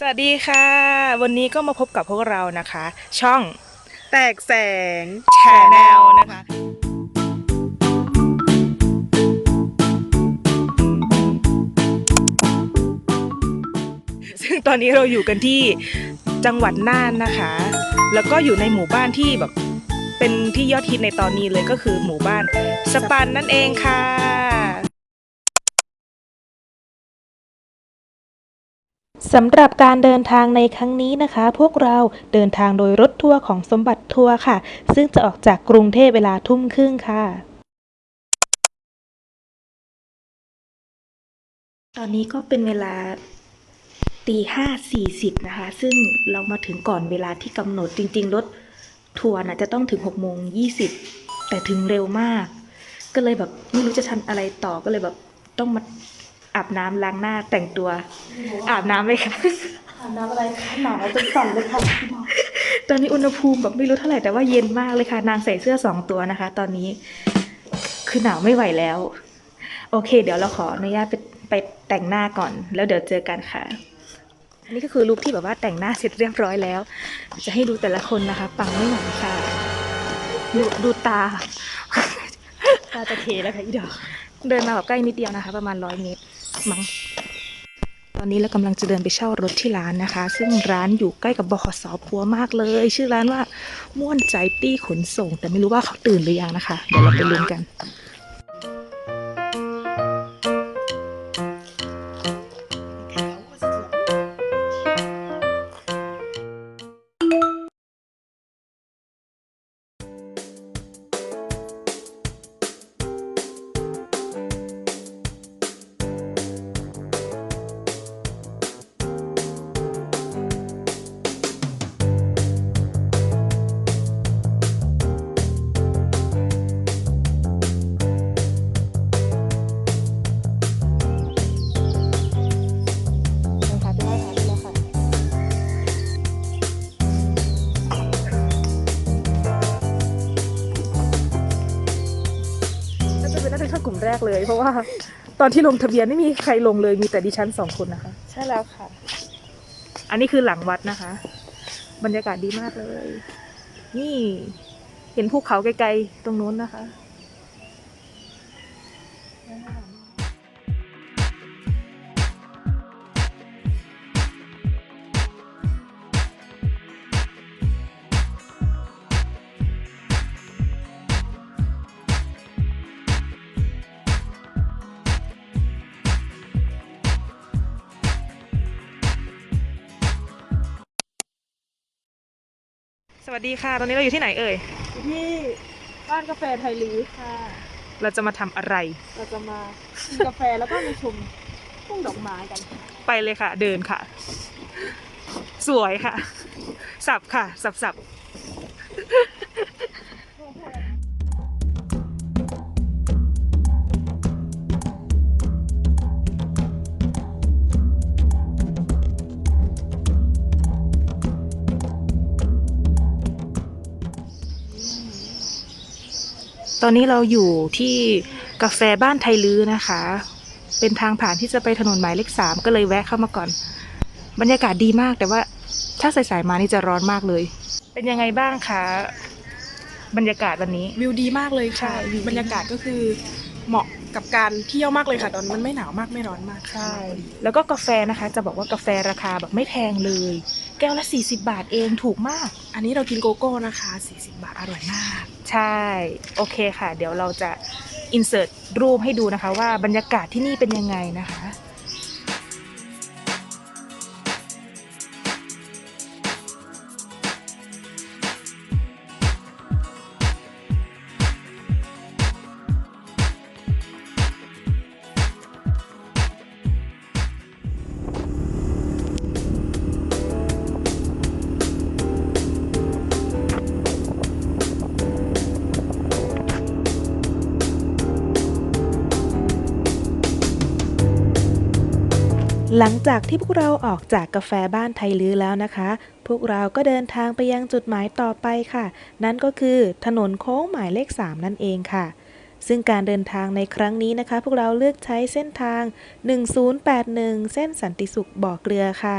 สวัสดีค่ะ วันนี้ก็มาพบกับพวกเรานะคะ ช่องแตกแสงแชนแนลนะคะ ซึ่งตอนนี้เราอยู่กันที่จังหวัดน่านนะคะ แล้วก็อยู่ในหมู่บ้านที่แบบเป็นที่ยอดฮิตในตอนนี้เลยก็คือหมู่บ้านสปันนั่นเองค่ะ สำหรับการเดินทางในครั้งนี้นะคะ พวกเราเดินทางโดยรถทัวร์ของสมบัติทัวร์ค่ะ ซึ่งจะออกจากกรุงเทพเวลาทุ่มครึ่งค่ะ ตอนนี้ก็เป็นเวลาตีห้าสี่สิบนะคะ ซึ่งเรามาถึงก่อนเวลาที่กำหนดจริง ๆ รถทัวร์นะจะต้องถึงหกโมงยี่สิบแต่ถึงเร็วมาก ก็เลยแบบไม่รู้จะทำอะไรต่อก็เลยแบบต้องมา อาบน้ำล้างหน้าแต่งตัว อาบน้ำไหมคะอาบน้ำอะไรคะหนาวจนสั่นเลยค่ะพี่น้องตอนนี้อุณหภูมิแบบไม่รู้เท่าไหร่แต่ว่าเย็นมากเลยค่ะ นางใส่เสื้อสองตัวนะคะ ตอนนี้คือหนาวไม่ไหวแล้ว โอเค เดี๋ยวเราขออนุญาตไปไปแต่งหน้าก่อน แล้วเดี๋ยวเจอกันค่ะอันนี้ก็คือลุคที่แบบว่าแต่งหน้าเสร็จเรียบร้อยแล้ว จะให้ดูแต่ละคนนะคะ ปังไม่ไหวค่ะ ดูดูตา ตาจะเทแล้วค่ะอีดอก เดินมาแบบใกล้นิดเดียวนะคะ ประมาณร้อยเมตร มั้งตอนนี้เรากำลังจะเดินไปเช่ารถที่ร้านนะคะ ซึ่งร้านอยู่ใกล้กับบขสพัวมากเลย ชื่อร้านว่าม่วนใจตี้ขนส่ง แต่ไม่รู้ว่าเขาตื่นหรือยังนะคะ เดี๋ยวเราไปลุ้นกัน เลยเพราะว่า ตอนที่ลงทะเบียนไม่มีใครลงเลยมีแต่ดิฉันสองคนนะคะ ใช่แล้วค่ะ อันนี้คือหลังวัดนะคะ บรรยากาศดีมากเลย นี่ เห็นภูเขาไกลๆตรงนู้นนะคะ วัสดีค่ะ ตอนนี้เราอยู่ที่ไหนเอ่ยอยู่ที่บ้านกาแฟไทยลีค่ะ เราจะมาทำอะไร เราจะมากินกาแฟแล้วก็มาชมทุ่งดอกไม้กันค่ะไปเลยค่ะ เดินค่ะ สวยค่ะ สับค่ะ สับสับ ตอนนี้เราอยู่ที่กาแฟบ้านไทยลื้อนะคะ เป็นทางผ่านที่จะไปถนนหมายเลขสามก็เลยแวะเข้ามาก่อน บรรยากาศดีมากแต่ว่าถ้าสายๆมานี่จะร้อนมากเลย เป็นยังไงบ้างคะบรรยากาศวันนี้ วิวดีมากเลยค่ะใช่วิวดีบรรยากาศก็คือเหมาะกับการเที่ยวมากเลยค่ะตอนมันไม่หนาวมากไม่ร้อนมากค่ะแล้วก็กาแฟนะคะ จะบอกว่ากาแฟราคาแบบไม่แพงเลย แก้วละ 40 บาทเองถูกมาก อันนี้เรากินโกโก้นะคะ 40 บาทอร่อยมาก ใช่ โอเคค่ะ เดี๋ยวเราจะอินเสิร์ตรูปให้ดูนะคะ ว่าบรรยากาศที่นี่เป็นยังไงนะคะ หลังจากที่พวกเราออกจากกาแฟบ้านไทยลื้อแล้วนะคะ พวกเราก็เดินทางไปยังจุดหมายต่อไปค่ะ นั่นก็คือถนนโค้งหมายเลข 3 นั่นเองค่ะ ซึ่งการเดินทางในครั้งนี้นะคะ พวกเราเลือกใช้เส้นทาง 1081 เส้นสันติสุขบ่อเกลือค่ะ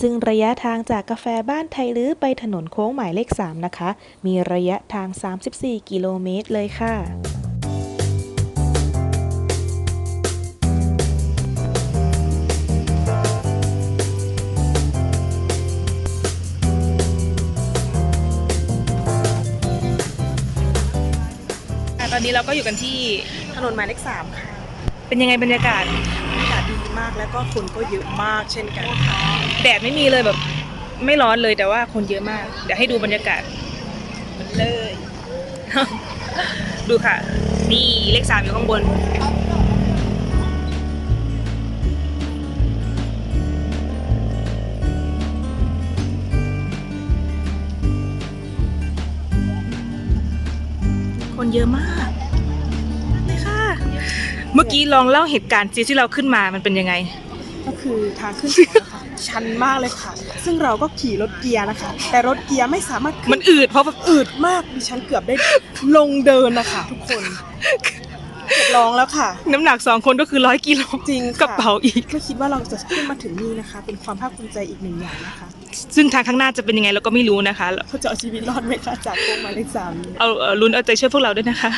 ซึ่งระยะทางจากกาแฟบ้านไทยลื้อไปถนนโค้งหมายเลข 3 นะคะ มีระยะทาง 34 กิโลเมตรเลยค่ะ นนี้เราก็อยู่กันที่ถนนหมายเลขสามค่ะเป็นยังไงบรรยากาศบรรยากาศดีมากแล้วก็คนก็เยอะมากเช่นกันค่ะแดดไม่มีเลยแบบไม่ร้อนเลยแต่ว่าคนเยอะมาก เดี๋ยวให้ดูบรรยากาศเลย ดูค่ะ นี่เลขสามอยู่ข้างบนคนเยอะมากเลยค่ะ เมื่อกี้ลองเล่าเหตุการณ์ที่เราขึ้นมามันเป็นยังไง ก็คือทางขึ้นเขานะคะชันมากเลยค่ะ ซึ่งเราก็ขี่รถเกียร์นะคะ แต่รถเกียร์ไม่สามารถขึ้มันอืดเพราะแบบอืดมากดิฉันเกือบได้ลงเดินนะคะทุกคนเกือบร้องแล้วค่ะ น้ำหนักสองคนก็คือร้อยกิโลจริงค่ะ กระเป๋าอีก ไม่คิดว่าเราจะขึ้นมาถึงนี่นะคะ เป็นความภาคภูมิใจอีกหนึ่งอย่างนะคะซึ่งทางข้างหน้าจะเป็นยังไงเราก็ไม่รู้นะคะ เขาจะเอาชีวิตรอดไหมคะจากโค้งหมายเลขสามนี้ เอาเอาลุ้นเอาใจช่วยพวกเราด้วยนะคะ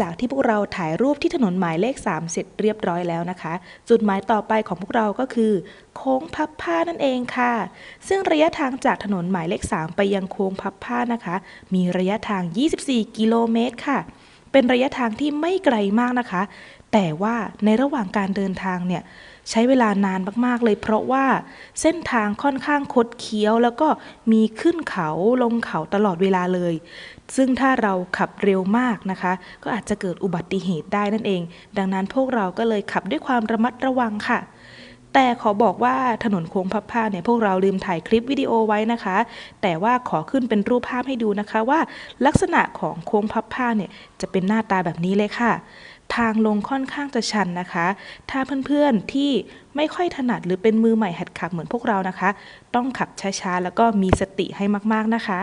จากที่พวกเราถ่ายรูปที่ถนนหมายเลข 3 เสร็จเรียบร้อยแล้วนะคะ จุดหมายต่อไปของพวกเราก็คือ โค้งพับผ้านั่นเองค่ะ ซึ่งระยะทางจากถนนหมายเลข 3 ไปยังโค้งพับผ้านะคะ มีระยะทาง 24 กิโลเมตรค่ะ เป็นระยะทางที่ไม่ไกลมากนะคะ แต่ว่าในระหว่างการเดินทางเนี่ยใช้เวลานานมาก ๆ เลยเพราะว่าเส้นทางค่อนข้างคดเคี้ยว แล้วก็มีขึ้นเขาลงเขาตลอดเวลาเลย ซึ่งถ้าเราขับเร็วมากนะคะ ก็อาจจะเกิดอุบัติเหตุได้นั่นเอง ดังนั้นพวกเราก็เลยขับด้วยความระมัดระวังค่ะ แต่ขอบอกว่าถนนโค้งพับผ้าเนี่ยพวกเราลืมถ่ายคลิปวิดีโอไว้นะคะ แต่ว่าขอขึ้นเป็นรูปภาพให้ดูนะคะว่า ลักษณะของโค้งพับผ้าเนี่ยจะเป็นหน้าตาแบบนี้เลยค่ะทางลงค่อนข้างจะชันนะคะ ถ้าเพื่อนๆที่ไม่ค่อยถนัดหรือเป็นมือใหม่หัดขับเหมือนพวกเรานะคะ ต้องขับช้าๆ แล้วก็มีสติให้มากๆนะคะ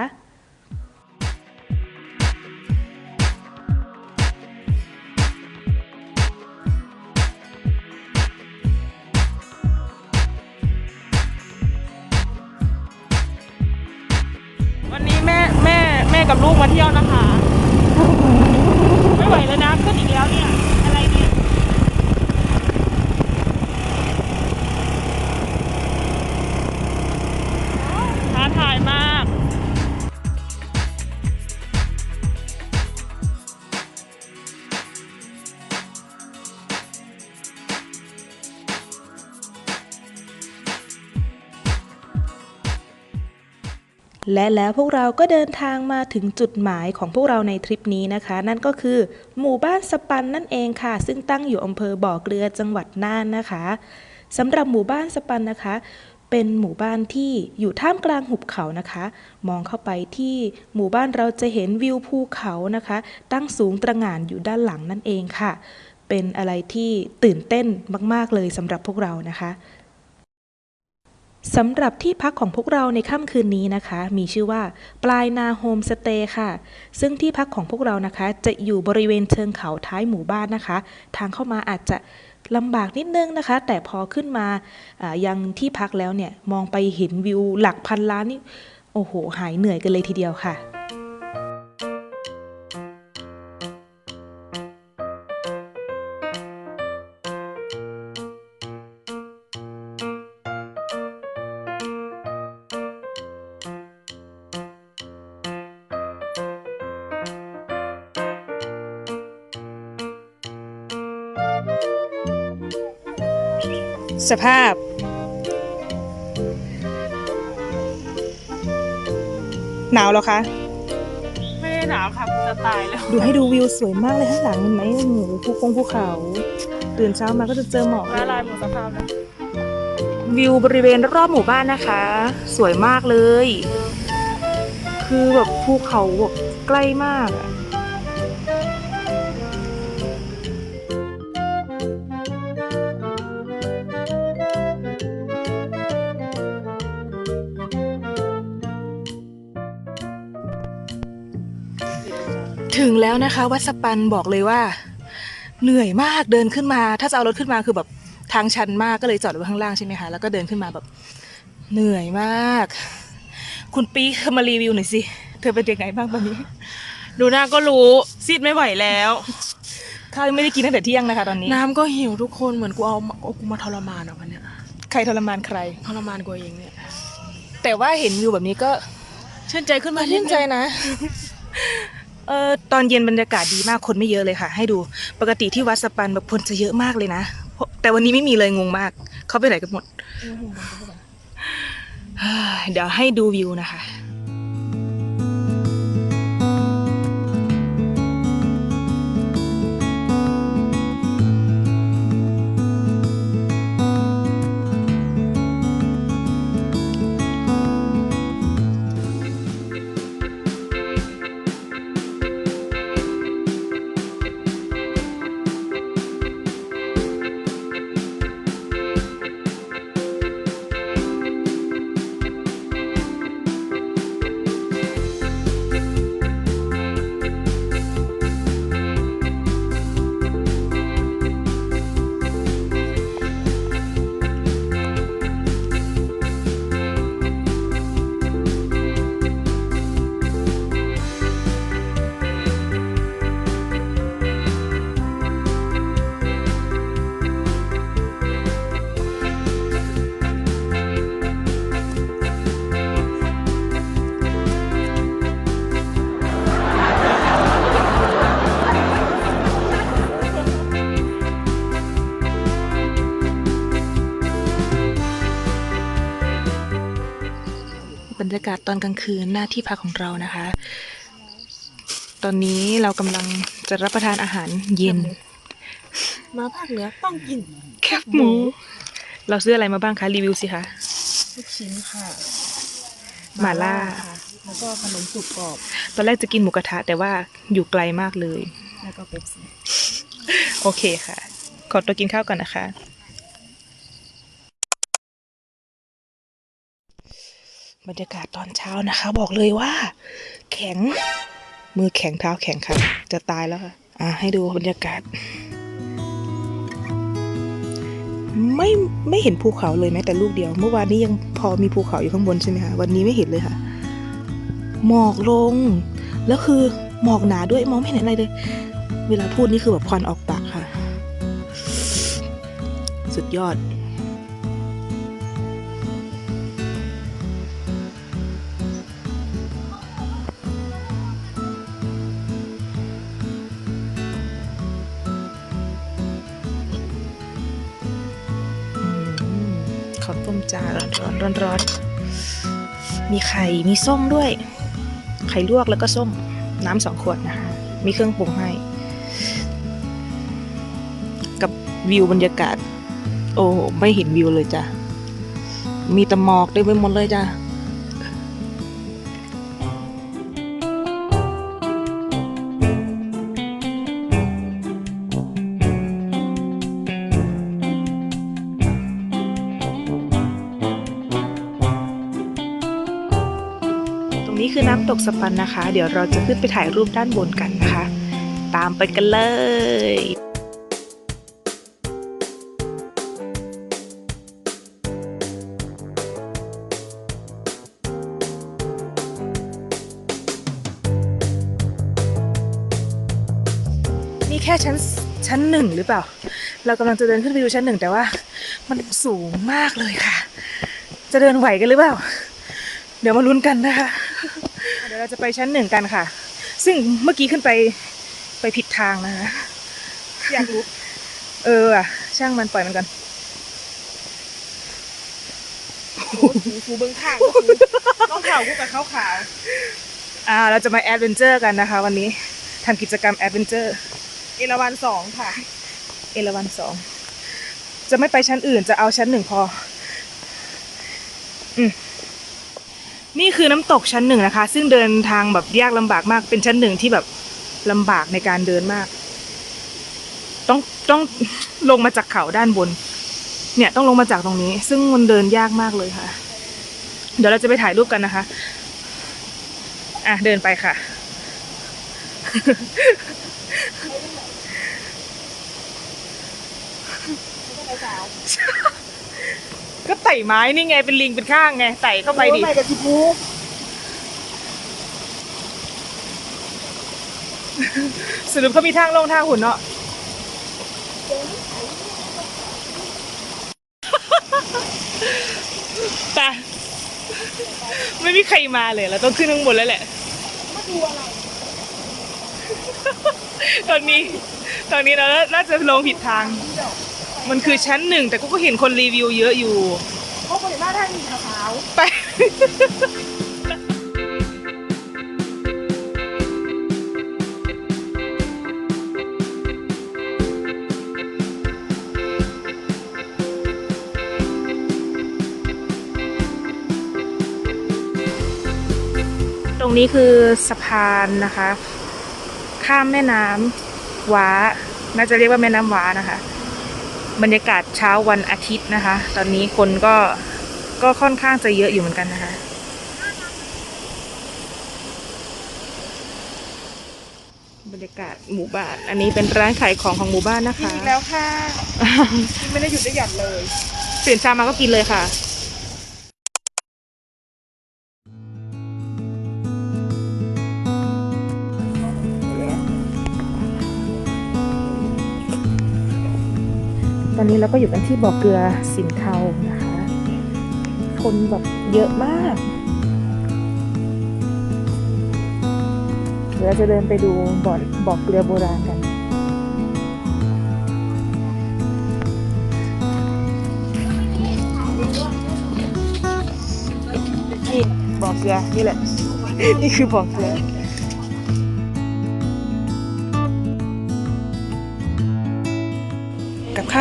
และแล้วพวกเราก็เดินทางมาถึงจุดหมายของพวกเราในทริปนี้นะคะ นั่นก็คือ หมู่บ้านสปันนั่นเองค่ะ ซึ่งตั้งอยู่อำเภอบ่อเกลือจังหวัดน่านนะคะสำหรับหมู่บ้านสปันนะคะ เป็นหมู่บ้านที่อยู่ท่ามกลางหุบเขานะคะ มองเข้าไปที่หมู่บ้านเราจะเห็นวิวภูเขานะคะ ตั้งสูงตระหง่านอยู่ด้านหลังนั่นเองค่ะ เป็นอะไรที่ตื่นเต้นมาก ๆเลยสำหรับพวกเรานะคะ สำหรับที่พักของพวกเราในค่ำคืนนี้นะคะ มีชื่อว่า ปลายนาโฮมสเตย์ค่ะ ซึ่งที่พักของพวกเรานะคะ จะอยู่บริเวณเชิงเขาท้ายหมู่บ้านนะคะ ทางเข้ามาอาจจะลำบากนิดนึงนะคะ แต่พอขึ้นมาอ่ายังที่พักแล้วเนี่ย มองไปเห็นวิวหลักพันล้านนี่ โอ้โห หายเหนื่อยกันเลยทีเดียวค่ะ สภาพ หนาวเหรอคะ ไม่ได้หนาวค่ะจะตายแล้วดูให้ดูวิวสวยมากเลยข้างหลังเห็นไหมโอ้โหภูคงภูเขา ตื่นเช้ามาก็จะเจอหมอกละลายหมดสภาพแล้ววิวบริเวณรอบหมู่บ้านนะคะ สวยมากเลย คือแบบภูเขาแบบใกล้มากอะ แล้วนะคะ วัดสปันบอกเลยว่า เหนื่อยมากเดินขึ้นมา ถ้าจะเอารถขึ้นมาคือแบบทางชันมากก็เลยจอดไว้ข้างล่างใช่ไหมคะแล้วก็เดินขึ้นมาแบบเหนื่อยมาก คุณปีเธอมารีวิวหน่อยสิเธอเป็นยังไงบ้างตอนนี้ ดูหน้าก็รู้ซีดไม่ไหวแล้วข้าวยังไม่ได้กินตั้งแต่เที่ยงนะคะตอนนี้ น้ำก็หิวทุกคนเหมือนกูเอาเอากูมาทรมานอะวันเนี้ยใครทรมานใคร ทรมานกูเองเนี่ยแต่ว่าเห็นวิวแบบนี้ก็ชื่นใจขึ้นมาชื่นใจนะเออตอนเย็นบรรยากาศดีมากคนไม่เยอะเลยค่ะ ให้ดูปกติที่วัดสปันแบบคนจะเยอะมากเลยนะเพราะแต่วันนี้ไม่มีเลยงงมาก เขาไปไหนกันหมดเฮ้ยเดี๋ยวให้ดูวิวนะคะ ตอนกลางคืนหน้าที่พักของเรานะคะ ตอนนี้เรากำลังจะรับประทานอาหารเย็น มาภาคเหนือต้องกินแคบหมู เราซื้ออะไรมาบ้างคะ รีวิวสิคะลูกชิ้นค่ะหม่าล่าค่ะแล้วก็ขนมสุกกรอบ ตอนแรกจะกินหมูกระทะแต่ว่าอยู่ไกลมากเลย แล้วก็เป๊ปซี่โอเคค่ะ ขอตัวกินข้าวก่อนนะคะ บรรยากาศตอนเช้านะคะ บอกเลยว่า แข็ง มือแข็งเท้าแข็งค่ะจะตายแล้วค่ะ อะให้ดูบรรยากาศ ไม่ไม่เห็นภูเขาเลยแม้แต่ลูกเดียว เมื่อวานนี้ยังพอมีภูเขาอยู่ข้างบนใช่ไหมคะวันนี้ไม่เห็นเลยค่ะ หมอกลง แล้วคือหมอกหนาด้วยมองไม่เห็นอะไรเลย เวลาพูดนี่คือแบบควันออกปากค่ะ สุดยอด ร้อนๆ มีไข่ มีส้มด้วย ไข่ลวกแล้วก็ส้ม น้ำสองขวดนะคะ มีเครื่องปรุงให้ กับวิวบรรยากาศ โอ้ไม่เห็นวิวเลยจ้ะ มีตะหมอกเต็มไปหมดเลยจ้ะ ตกสปันนะคะ เดี๋ยวเราจะขึ้นไปถ่ายรูปด้านบนกันนะคะ ตามไปกันเลยนี่แค่ชั้นชั้นหนึ่งหรือเปล่า เรากำลังจะเดินขึ้นไปดูชั้นหนึ่งแต่ว่า มันสูงมากเลยค่ะ จะเดินไหวกันหรือเปล่า เดี๋ยวมาลุ้นกันนะคะ เดี๋ยวเราจะไปชั้นหนึ่งกันค่ะ ซึ่งเมื่อกี้ขึ้นไปไปผิดทางนะคะอยากรู้เอออะช่างมันปล่อยมันกันหูฟูเบิ้งข้างก็คือต้องข่าวกูกับขาวขาวอ่า เราจะมาแอดเวนเจอร์กันนะคะ วันนี้ทำกิจกรรมแอดเวนเจอร์ๆเอราวันสองค่ะ เอราวันสองจะไม่ไปชั้นอื่นจะเอาชั้นหนึ่งพอ อืม นี่คือน้ำตกชั้นหนึ่งนะคะ ซึ่งเดินทางแบบยากลำบากมากเป็นชั้นหนึ่งที่แบบลำบากในการเดินมาก ต้องต้องลงมาจากเขาด้านบน เนี่ยต้องลงมาจากตรงนี้ ซึ่งมันเดินยากมากเลยค่ะ เดี๋ยวเราจะไปถ่ายรูปกันนะคะ อะเดินไปค่ะ ก็ไต่ไม้นี่ไงเป็นลิงเป็นข้างไงไต่เข้าไปดิโอ้ยกับจิพูสรุปเขามีทางลงทางหุ่นเนาะแต่ไม่มีใครมาเลยเราต้องขึ้นข้างบนแล้วแหละมาดูอะไรตอนนี้ ตอนนี้เราน่าจะลงผิดทาง มันคือชั้นหนึ่งแต่กูก็เห็นคนรีวิวเยอะอยู่เขาบริมาทางนี้ขาวไป ตรงนี้คือสะพานนะคะ ข้ามแม่น้ำว้า น่าจะเรียกว่าแม่น้ำว้านะคะ บรรยากาศเช้าวันอาทิตย์นะคะ ตอนนี้คนก็ก็ค่อนข้างจะเยอะอยู่เหมือนกันนะคะ บรรยากาศหมู่บ้าน อันนี้เป็นร้านขายของของหมู่บ้านนะๆกินคะอีกแล้วค่ะ ไม่ได้หยุดได้หย่อนเลยตื่นเช้ามาก็กินเลยค่ะ อนนี้เราก็อยู่กันที่บ่อเกลือสินเทานะคะ คนแบบเยอะมาก เดี๋ยวเราจะเดินไปดูบ่อบ่อเกลือโบราณกัน นี่บ่อเกลือนี่แหละ นี่คือบ่อเกลือ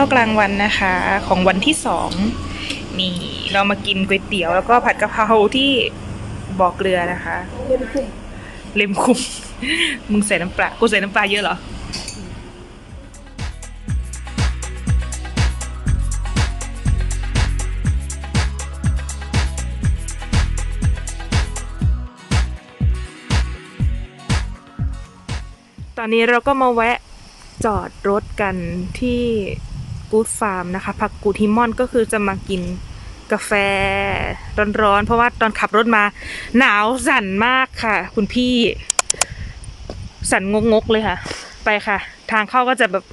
าวกลางวันนะคะ ของวันที่สองนี่เรามากินก๋วยเตี๋ยวแล้วก็ผัดกะเพราที่บ่อเกลือนะคะเล่นคุ้มเลมคุมมึงใส่น้ำปลากูใส่น้ำปลาเยอะเหรอตอนนี้เราก็มาแวะจอดรถกันที่ กูดฟาร์มนะคะ ผักกูดฮิมอนก็คือจะมากินกาแฟร้อนๆ เพราะว่าตอนขับรถมาหนาวสั่นมากค่ะ คุณพี่ สั่นงกๆเลยค่ะ ไปค่ะ ทางเข้าก็จะแบบ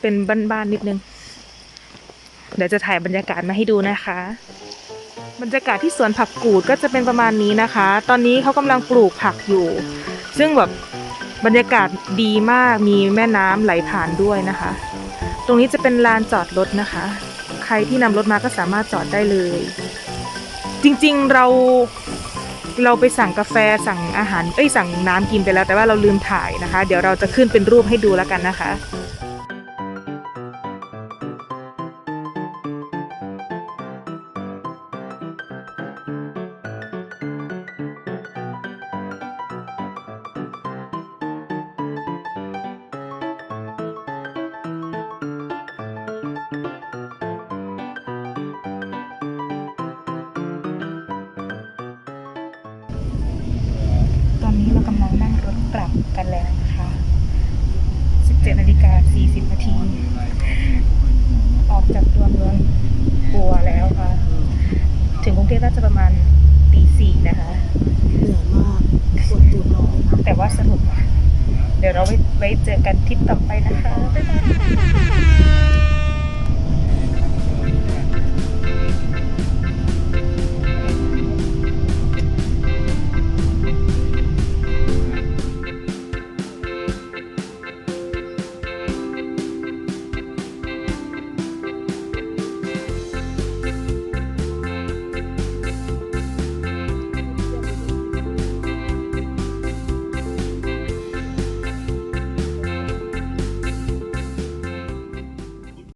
เป็นบ้านๆนิดนึง เดี๋ยวจะถ่ายบรรยากาศมาให้ดูนะคะ บรรยากาศที่สวนผักกูดก็จะเป็นประมาณนี้นะคะ ตอนนี้เขากำลังปลูกผักอยู่ ซึ่งแบบบรรยากาศดีมากมีแม่น้ำไหลผ่านด้วยนะคะ ตรงนี้จะเป็นลานจอดรถนะคะ ใครที่นำรถมาก็สามารถจอดได้เลย จริงๆเราเราไปสั่งกาแฟสั่งอาหาร เอ้ยสั่งน้ำกินไปแล้วแต่ว่าเราลืมถ่ายนะคะ เดี๋ยวเราจะขึ้นเป็นรูปให้ดูแล้วกันนะคะ กำลังนั่งรถกลับกันแล้วนะคะ 17นาฬิกา40นาที ออกจากตัวเมืองปัวแล้วค่ะ ถึงกรุงเทพน่าจะประมาณตีสี่นะคะเหนื่อยมากปวดตัวน้อยแต่ว่าสนุกเดี๋ยวเราไว้ไว้เจอกันทริปต่อไปนะคะ บ๊ายบาย